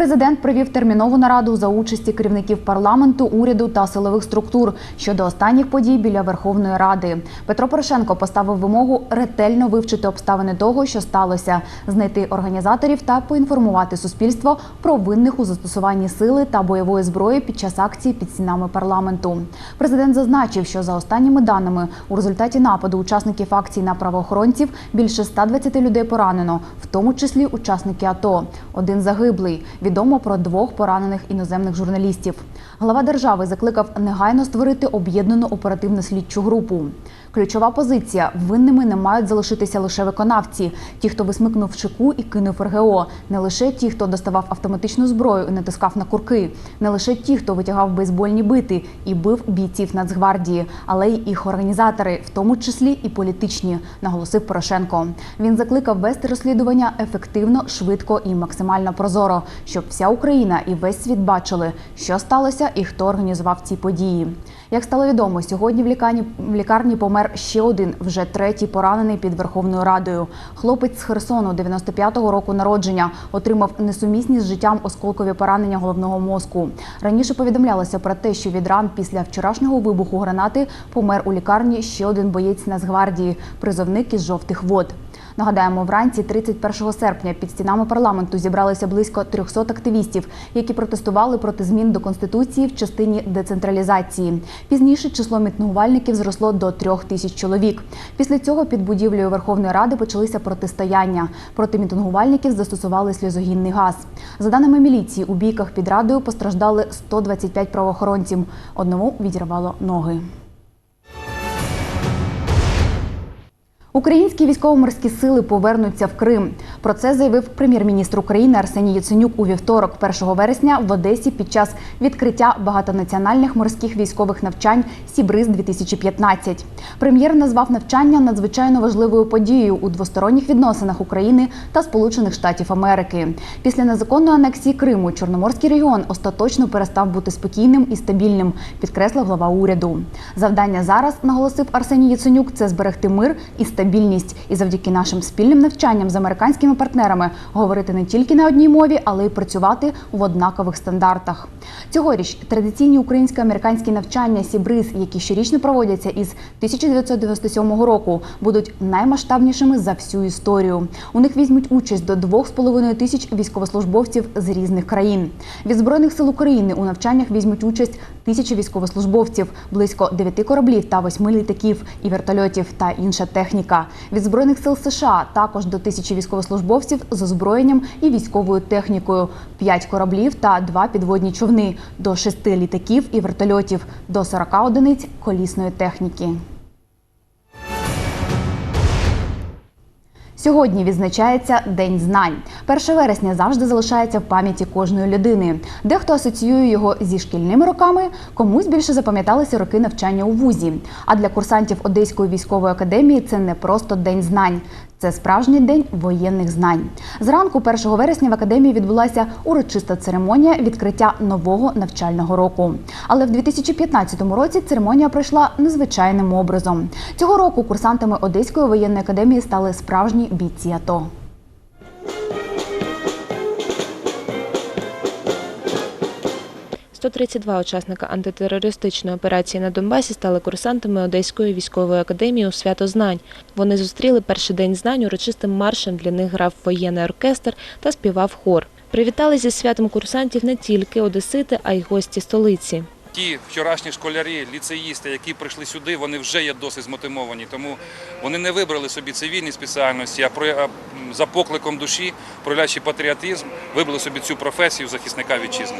Президент провів термінову нараду за участі керівників парламенту, уряду та силових структур щодо останніх подій біля Верховної Ради. Петро Порошенко поставив вимогу ретельно вивчити обставини того, що сталося, знайти організаторів та поінформувати суспільство про винних у застосуванні сили та бойової зброї під час акції під стінами парламенту. Президент зазначив, що за останніми даними у результаті нападу учасників акції на правоохоронців більше 120 людей поранено, в тому числі учасники АТО. Один загиблий. Відомо про двох поранених іноземних журналістів. Глава держави закликав негайно створити об'єднану оперативно слідчу групу. Ключова позиція: винними не мають залишитися лише виконавці, ті, хто висмикнув чеку і кинув РГО, не лише ті, хто доставав автоматичну зброю і натискав на курки, не лише ті, хто витягав бейсбольні бити і бив бійців Нацгвардії, але й їх організатори, в тому числі і політичні, наголосив Порошенко. Він закликав вести розслідування ефективно, швидко і максимально прозоро, щоб вся Україна і весь світ бачили, що сталося і хто організував ці події. Як стало відомо, сьогодні в лікарні, в лікарні помер ще один, вже третій поранений під Верховною Радою. Хлопець з Херсону, 95-го року народження, отримав несумісні з життям осколкові поранення головного мозку. Раніше повідомлялося про те, що від ран після вчорашнього вибуху гранати помер у лікарні ще один боєць Нацгвардії, призовник із жовтих вод. Нагадаємо, вранці 31 серпня під стінами парламенту зібралися близько 300 активістів, які протестували проти змін до конституції в частині децентралізації. Пізніше число мітингувальників зросло до трьох тисяч чоловік. Після цього під будівлею Верховної Ради почалися протистояння. Проти мітингувальників застосували сльозогінний газ. За даними міліції, у бійках під радою постраждали 125 правоохоронців. Одному відірвало ноги. Українські військово-морські сили повернуться в Крим. Про це заявив прем'єр-міністр України Арсеній Яценюк у вівторок, 1 вересня, в Одесі під час відкриття багатонаціональних морських військових навчань Сібриз 2015 Прем'єр назвав навчання надзвичайно важливою подією у двосторонніх відносинах України та Сполучених Штатів Америки. Після незаконної анексії Криму Чорноморський регіон остаточно перестав бути спокійним і стабільним, підкреслив глава уряду. Завдання зараз наголосив Арсеній Яценюк це зберегти мир і стабільність, і завдяки нашим спільним навчанням з американськими партнерами говорити не тільки на одній мові, але й працювати в однакових стандартах. Цьогоріч традиційні українсько-американські навчання Сібриз, які щорічно проводяться із 1997 року, будуть наймасштабнішими за всю історію. У них візьмуть участь до 2,5 тисяч військовослужбовців з різних країн. Від збройних сил України у навчаннях візьмуть участь тисячі військовослужбовців, близько 9 кораблів та 8 літаків і вертольотів та інша техніка. Від збройних сил США також до тисячі військовослужбовців з озброєнням і військовою технікою, 5 кораблів та 2 підводні човни, до 6 літаків і вертольотів, до 40 одиниць колісної техніки. Сьогодні відзначається День знань. 1 вересня завжди залишається в пам'яті кожної людини. Дехто асоціює його зі шкільними роками, комусь більше запам'яталися роки навчання у вузі. А для курсантів Одеської військової академії це не просто день знань. Це справжній день воєнних знань. Зранку 1 вересня в академії відбулася урочиста церемонія відкриття нового навчального року. Але в 2015 році церемонія пройшла незвичайним образом. Цього року курсантами Одеської воєнної академії стали справжні бійці АТО. – 132 учасника антитерористичної операції на Донбасі стали курсантами Одеської військової академії у свято знань. Вони зустріли перший день знань урочистим маршем. Для них грав воєнний оркестр та співав хор. Привітали зі святом курсантів не тільки одесити, а й гості столиці. Ті вчорашні школярі, ліцеїсти, які прийшли сюди, вони вже є досить змотивовані, тому вони не вибрали собі цивільні спеціальності, а за покликом душі, проявляючи патріотизм, вибрали собі цю професію захисника вітчизни.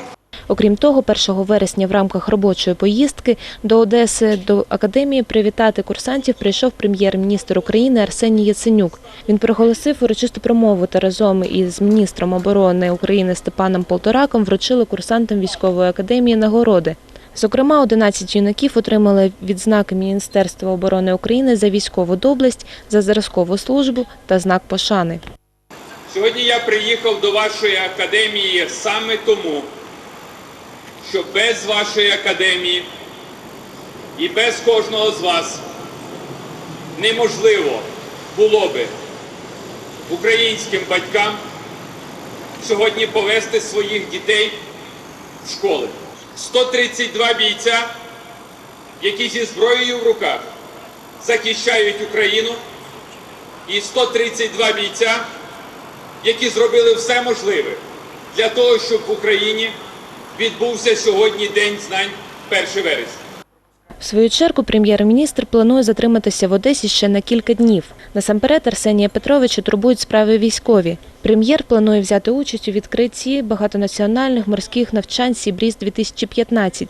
Окрім того, 1 вересня в рамках робочої поїздки до Одеси до академії привітати курсантів прийшов прем'єр-міністр України Арсеній Яценюк. Він проголосив урочисту промову та разом із міністром оборони України Степаном Полтораком вручили курсантам військової академії нагороди. Зокрема, 11 юнаків отримали відзнаки Міністерства оборони України за військову доблесть, за зразкову службу та знак пошани. Сьогодні я приїхав до вашої академії саме тому, що без вашої академії І без кожного з вас неможливо було би українським батькам сьогодні повести своїх дітей в школи. 132 бійця, які зі зброєю в руках захищають Україну, і 132 бійця, які зробили все можливе для того, щоб в Україні відбувся сьогодні День знань 1 вересня. В свою чергу прем'єр-міністр планує затриматися в Одесі ще на кілька днів. Насамперед Арсенія Петровича турбують справи військові. Прем'єр планує взяти участь у відкритті багатонаціональних морських навчань Сібріз-2015,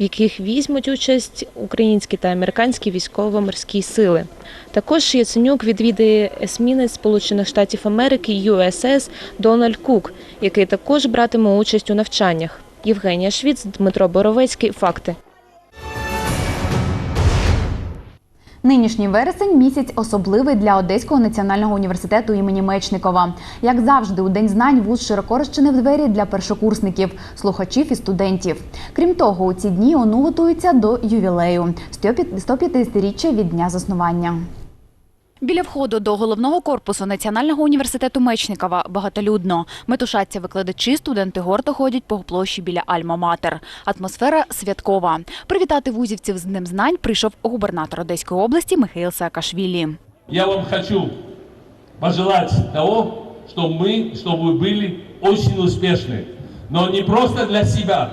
в яких візьмуть участь українські та американські військово-морські сили. Також Яценюк відвідає есмінець Сполучених Штатів Америки USS Дональд Кук, який також братиме участь у навчаннях. Євгенія Швіц, Дмитро Боровецький. Факти. Нинішній вересень місяць особливий для Одеського національного університету імені Мечникова. Як завжди, у день знань вуз широко розчинив двері для першокурсників, слухачів і студентів. Крім того, у ці дні ОНУ готується до ювілею 150-річчя від дня заснування. Біля входу до головного корпусу Національного університету Мечникова багатолюдно. Метушаться викладачі, студенти гордо ходять по площі біля Альма-Матер. Атмосфера святкова. Привітати вузівців з Днем знань прийшов губернатор Одеської області Михаил Саакашвілі. Я вам хочу пожелать того, чтобы мы, чтобы вы были очень успешны. Но не просто для себя,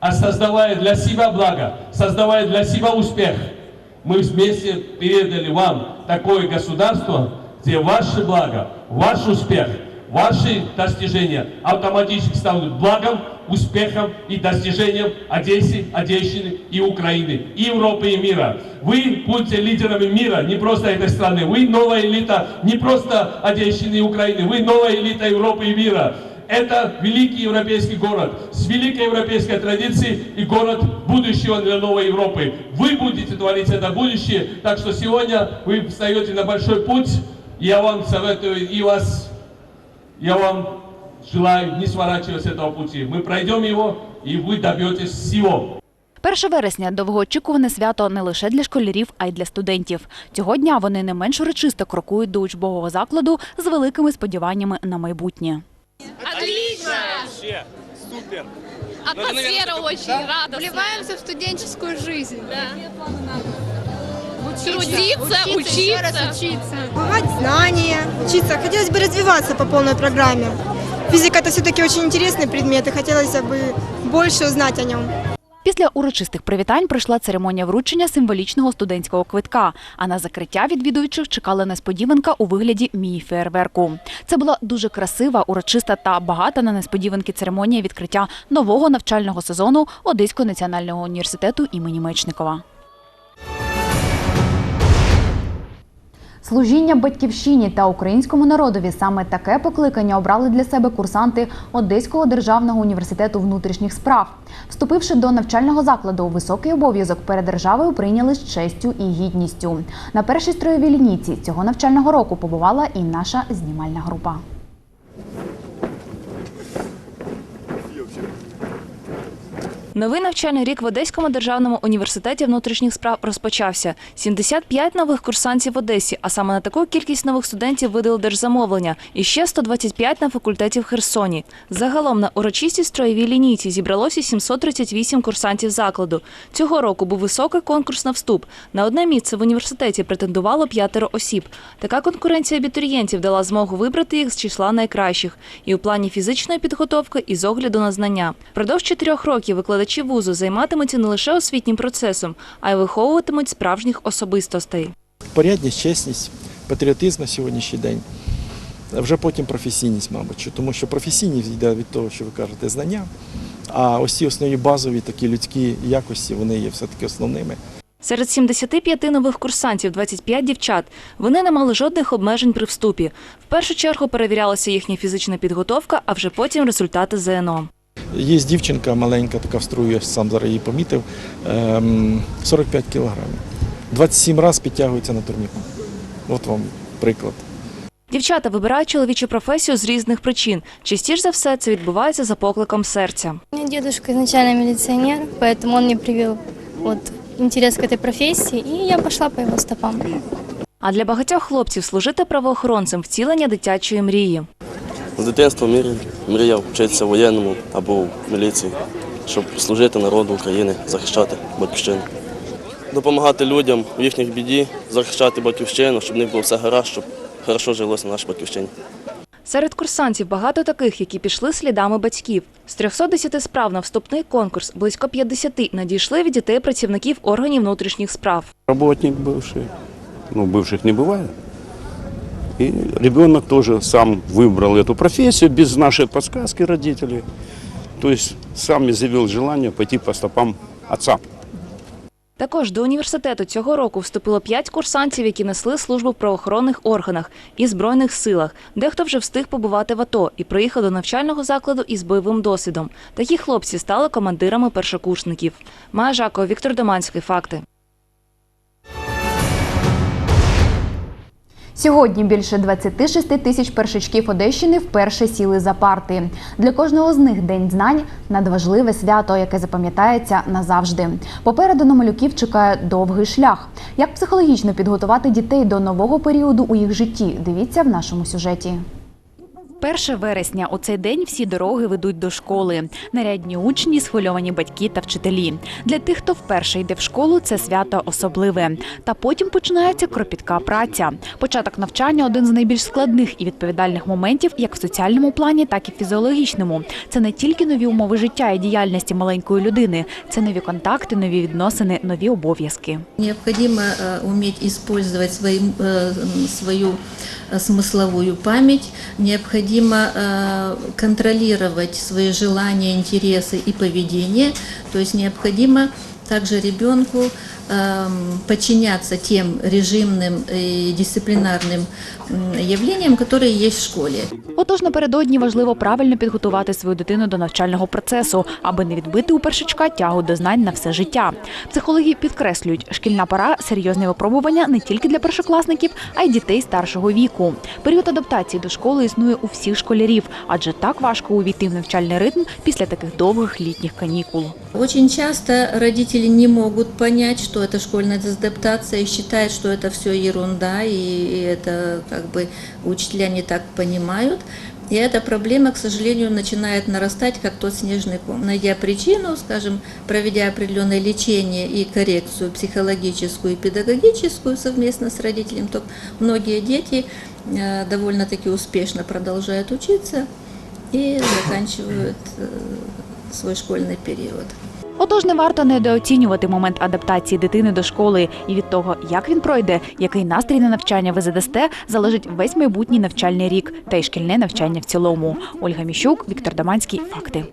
а создавая для себя благо, создавая для себя успех. Мы вместе передали вам такое государство, где ваше благо, ваш успех, ваши достижения автоматически станут благом, успехом и достижением Одессы, Одещины и Украины, и Европы и мира. Вы будете лидерами мира, не просто этой страны. Вы новая элита не просто Одещины и Украины, вы новая элита Европы и мира. Это великий европейский город с великой европейской традицией и город будущего для новой Европы. Вы будете творить это будущее, так что сегодня вы встаете на большой путь. Я вам советую и вас я вам желаю не сворачивать с этого пути. Мы пройдем его, и вы добьетесь всего. 1 вересня довгоочікуване свято не лише для школярів, а й для студентів. Цього дня вони не менш урочисто крокують до учбового закладу з великими сподіваннями на майбутнє. Отлично! Вообще, супер. Атмосфера очень радостная. Вливаемся в студенческую жизнь. Трудиться, еще раз учиться. учиться. Бывать знания, учиться. Хотелось бы развиваться по полной программе. Физика это все-таки очень интересный предмет, и хотелось бы больше узнать о нем. Після урочистих привітань пройшла церемонія вручення символічного студентського квитка. А на закриття відвідувачів чекала несподіванка у вигляді міні-фейерверку. Це була дуже красива, урочиста та багата на несподіванки церемонія відкриття нового навчального сезону Одеського національного університету імені Мечникова. Служіння батьківщині та українському народові саме таке покликання обрали для себе курсанти Одеського державного університету внутрішніх справ. Вступивши до навчального закладу, високий обов'язок перед державою прийняли з честю і гідністю. На першій строєвій лінійці цього навчального року побувала і наша знімальна група. Новий навчальний рік в Одеському державному університеті внутрішніх справ розпочався. 75 нових курсантів в Одесі, а саме на таку кількість нових студентів видали держзамовлення. І ще 125 на факультеті в Херсоні. Загалом на урочистій строєвій лінійці зібралося 738 курсантів закладу. Цього року був високий конкурс на вступ. На одне місце в університеті претендувало п'ятеро осіб. Така конкуренція абітурієнтів дала змогу вибрати їх з числа найкращих і у плані фізичної підготовки, і з огляду на знання. Продовж чотирьох років викладачі вузу займатимуться не лише освітнім процесом, а й виховуватимуть справжніх особистостей. порядність, чесність, патріотизм на сьогоднішній день. А Вже потім професійність, мабуть, тому що професійність йде від того, що ви кажете, знання. А ось ці основні базові такі людські якості, вони є все-таки основними. Серед 75 нових курсантів 25 дівчат. Вони не мали жодних обмежень при вступі. В першу чергу перевірялася їхня фізична підготовка, а вже потім результати ЗНО. Є дівчинка маленька, така в струю, я сам зараз її помітив, ем, 45 кілограмів. 27 разів підтягується на турніку. От вам приклад. Дівчата вибирають чоловічу професію з різних причин. Частіше за все це відбувається за покликом серця. У меня дедушка изначально милиционер, поэтому он мне привил вот интерес к этой профессии, я пошла по его стопам. А для багатьох хлопців служити правоохоронцем втілення дитячої мрії. З дитинства мріяв, мріяв вчитися воєнному або в міліції, щоб служити народу України, захищати батьківщину. Допомагати людям в їхніх біді, захищати батьківщину, щоб в них було все гаразд, щоб хорошо жилося на нашій батьківщині. Серед курсантів багато таких, які пішли слідами батьків. З 310 справ на вступний конкурс близько 50 надійшли від дітей працівників органів внутрішніх справ. Работник бывший. Ну, бывших не бывает. И ребенок тоже сам выбрал эту профессию без нашей подсказки родителей. То есть сам изъявил желание пойти по стопам отца. Також до університету цього року вступило п'ять курсантів, які несли службу в правоохоронних органах і збройних силах. Дехто вже встиг побувати в АТО і приїхав до навчального закладу із бойовим досвідом. Такі хлопці стали командирами першокурсників. Майя Жакова, Віктор Доманський. Факти. Сьогодні більше 26 тисяч першачків Одещини вперше сіли за парти. Для кожного з них день знань надважливе свято, яке запам'ятається назавжди. Попереду на малюків чекає довгий шлях. Як психологічно підготувати дітей до нового періоду у їх житті? Дивіться в нашому сюжеті. 1 вересня у цей день всі дороги ведуть до школи. Нарядні учні, схвильовані батьки та вчителі. Для тих, хто вперше йде в школу, це свято особливе. Та потім починається кропітка праця. Початок навчання один з найбільш складних і відповідальних моментів, як в соціальному плані, так і фізіологічному. Це не тільки нові умови життя і діяльності маленької людини, це нові контакти, нові відносини, нові обов'язки. Необходимо э, уметь использовать свои, э, м, свою э, смысловую память, необходимо э, контролировать свои желания, интересы и поведение, то есть необходимо также ребенку эм, подчиняться тем режимным и дисциплинарным м, явлениям, которые есть в школе. Отож, напередодні важливо правильно підготувати свою дитину до навчального процесу, аби не відбити у першачка тягу до знань на все життя. Психологи підкреслюють, шкільна пора серйозне випробування не тільки для першокласників, а й дітей старшого віку. Період адаптації до школи існує у всіх школярів, адже так важко увійти в навчальний ритм після таких довгих літніх канікул. Очень часто родители не могут понять, что это школьная адаптация, и считают, что это все ерунда, и это как бы учителя не так понимают. И эта проблема, к сожалению, начинает нарастать, как тот снежный ком. Найдя причину, скажем, проведя определенное лечение и коррекцию психологическую и педагогическую совместно с родителем, то многие дети э, довольно-таки успешно продолжают учиться и заканчивают э, свой школьный период. Отож, не варто недооцінювати момент адаптації дитини до школи, і від того, як він пройде, який настрій на навчання ви задасте, залежить весь майбутній навчальний рік та й шкільне навчання в цілому. Ольга Міщук, Віктор Даманський. Факти.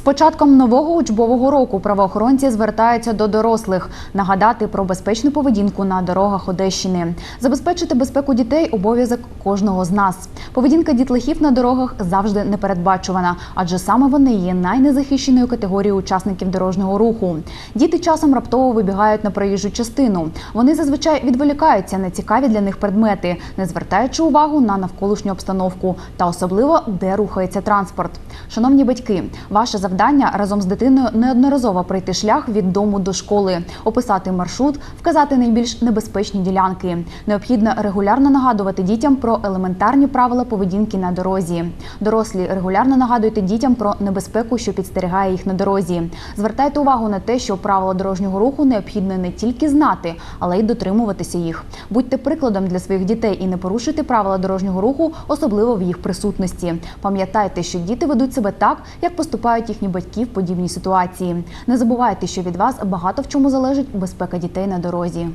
З початком нового учбового року правоохоронці звертаються до дорослих нагадати про безпечну поведінку на дорогах Одещини, забезпечити безпеку дітей обов'язок кожного з нас. Поведінка дітлахів на дорогах завжди непередбачувана, адже саме вони є найнезахищеною категорією учасників дорожнього руху. Діти часом раптово вибігають на проїжджу частину. Вони зазвичай відволікаються на цікаві для них предмети, не звертаючи увагу на навколишню обстановку та особливо де рухається транспорт. Шановні батьки, ваше завдання разом з дитиною неодноразово пройти шлях від дому до школи, описати маршрут, вказати найбільш небезпечні ділянки. Необхідно регулярно нагадувати дітям про елементарні правила поведінки на дорозі. Дорослі регулярно нагадуйте дітям про небезпеку, що підстерігає їх на дорозі. Звертайте увагу на те, що правила дорожнього руху необхідно не тільки знати, але й дотримуватися їх. Будьте прикладом для своїх дітей і не порушуйте правила дорожнього руху, особливо в їх присутності. Пам'ятайте, що діти ведуть себе так, як поступають їхні батьки в подібній ситуації. Не забувайте, що від вас багато в чому залежить безпека дітей на дорозі.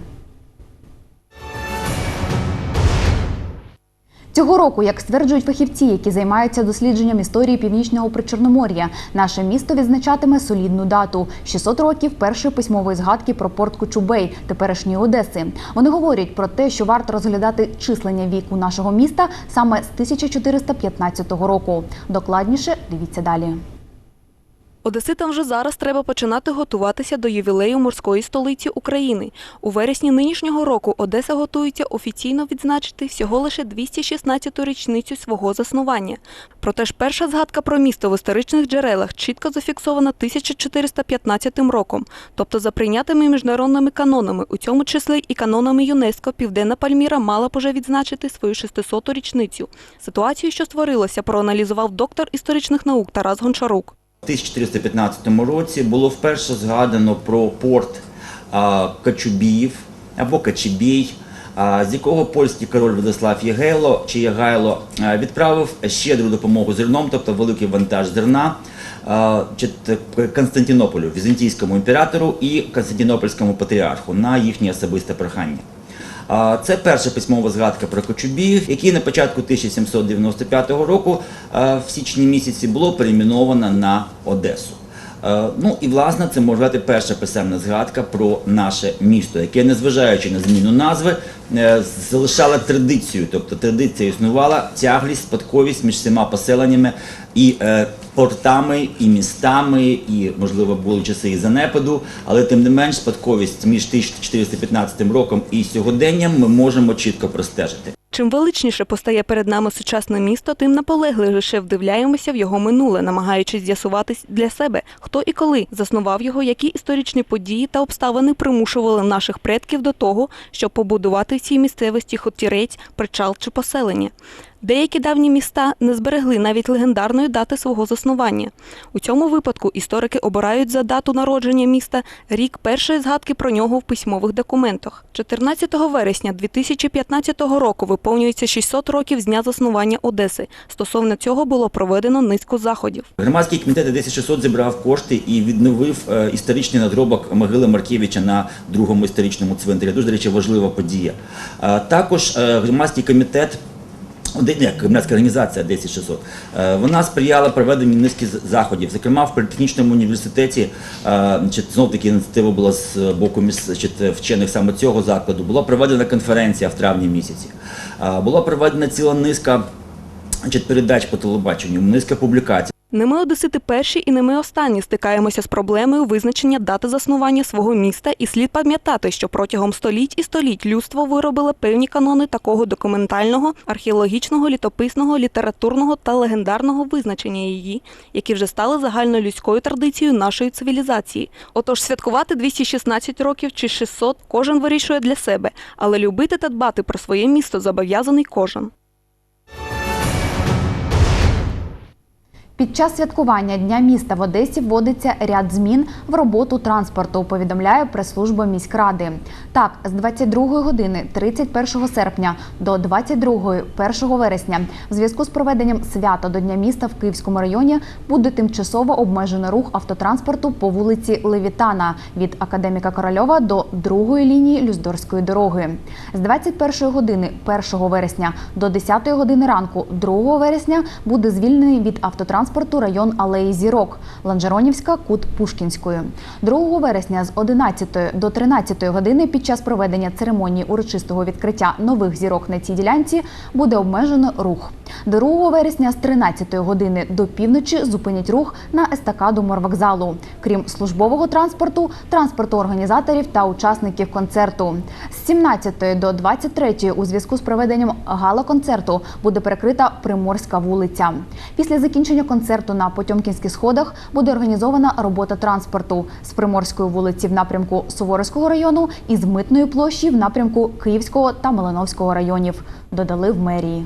Цього року, як стверджують фахівці, які займаються дослідженням історії північного причорномор'я, наше місто відзначатиме солідну дату 600 років першої письмової згадки про порт Кочубей, теперішньої Одеси. Вони говорять про те, що варто розглядати числення віку нашого міста саме з 1415 року. Докладніше дивіться далі. Одеситам вже зараз треба починати готуватися до ювілею морської столиці України. У вересні нинішнього року Одеса готується офіційно відзначити всього лише 216-ту річницю свого заснування. Проте ж перша згадка про місто в історичних джерелах чітко зафіксована 1415 роком, тобто за прийнятими міжнародними канонами, у цьому числі і канонами ЮНЕСКО, Південна Пальміра мала б уже відзначити свою 600-ту річницю. Ситуацію, що створилася, проаналізував доктор історичних наук Тарас Гончарук. У 1415 році було вперше згадано про порт Качубіїв або Качебій, з якого польський король Владислав Єгайло чи Єгайло відправив щедру допомогу зерном, тобто великий вантаж зерна Константинополю, візантійському імператору і Константинопольському патріарху на їхнє особисте прохання. А, Це перша письмова згадка про Кочубіїв, який на початку 1795 року в січні місяці було перейменовано на Одесу. Е, Ну і власне це може бути перша писемна згадка про наше місто, яке, незважаючи на зміну назви, е, залишало традицію. Тобто традиція існувала тяглість, спадковість між всіма поселеннями і е, портами, і містами, і можливо були часи і занепаду, але тим не менш спадковість між 1415 роком і сьогоденням ми можемо чітко простежити. Чим величніше постає перед нами сучасне місто, тим наполегливіше вдивляємося в його минуле, намагаючись з'ясуватись для себе, хто і коли заснував його, які історичні події та обставини примушували наших предків до того, щоб побудувати в цій місцевості хотірець, причал чи поселення. Деякі давні міста не зберегли навіть легендарної дати свого заснування. У цьому випадку історики обирають за дату народження міста рік першої згадки про нього в письмових документах. 14 вересня 2015 року виповнюється 600 років з дня заснування Одеси. Стосовно цього було проведено низку заходів. Громадський комітет 10600 зібрав кошти і відновив е, історичний надробок могили Маркевича на другому історичному цвинтарі. Дуже до речі, важлива подія. Е, Також е, громадський комітет. Громадська організація 10600, е, вона сприяла проведенню низки заходів. Зокрема, в політехнічному університеті знову знов таки ініціатива була з боку міс- вчених саме цього закладу. Була проведена конференція в травні місяці. Е, Була проведена ціла низка передач по телебаченню, низка публікацій. Не ми одесити перші і не ми останні стикаємося з проблемою визначення дати заснування свого міста, і слід пам'ятати, що протягом століть і століть людство виробило певні канони такого документального, археологічного, літописного, літературного та легендарного визначення її, які вже стали загальнолюдською традицією нашої цивілізації. Отож, святкувати 216 років чи 600 кожен вирішує для себе, але любити та дбати про своє місто зобов'язаний кожен. Під час святкування Дня міста в Одесі вводиться ряд змін в роботу транспорту, повідомляє прес-служба міськради. Так, з 22 години 31 серпня до 22 1 вересня в зв'язку з проведенням свята до Дня міста в Київському районі буде тимчасово обмежено рух автотранспорту по вулиці Левітана від Академіка Корольова до другої лінії Люздорської дороги. З 21 години 1 вересня до 10 години ранку 2 вересня буде звільнений від автотранспорту район Алеї Зірок, Ланжеронівська, кут Пушкінської. 2 вересня з 11 до 13 години під час проведення церемонії урочистого відкриття нових зірок на цій ділянці буде обмежено рух. 2 вересня з 13 години до півночі зупинять рух на естакаду морвокзалу. Крім службового транспорту, транспорту організаторів та учасників концерту. З 17 до 23 у зв'язку з проведенням гала-концерту буде перекрита Приморська вулиця. Після закінчення концерту на Потьомкінських сходах буде організована робота транспорту з Приморської вулиці в напрямку Суворовського району і з Митної площі в напрямку Київського та Малиновського районів. Додали в мерії.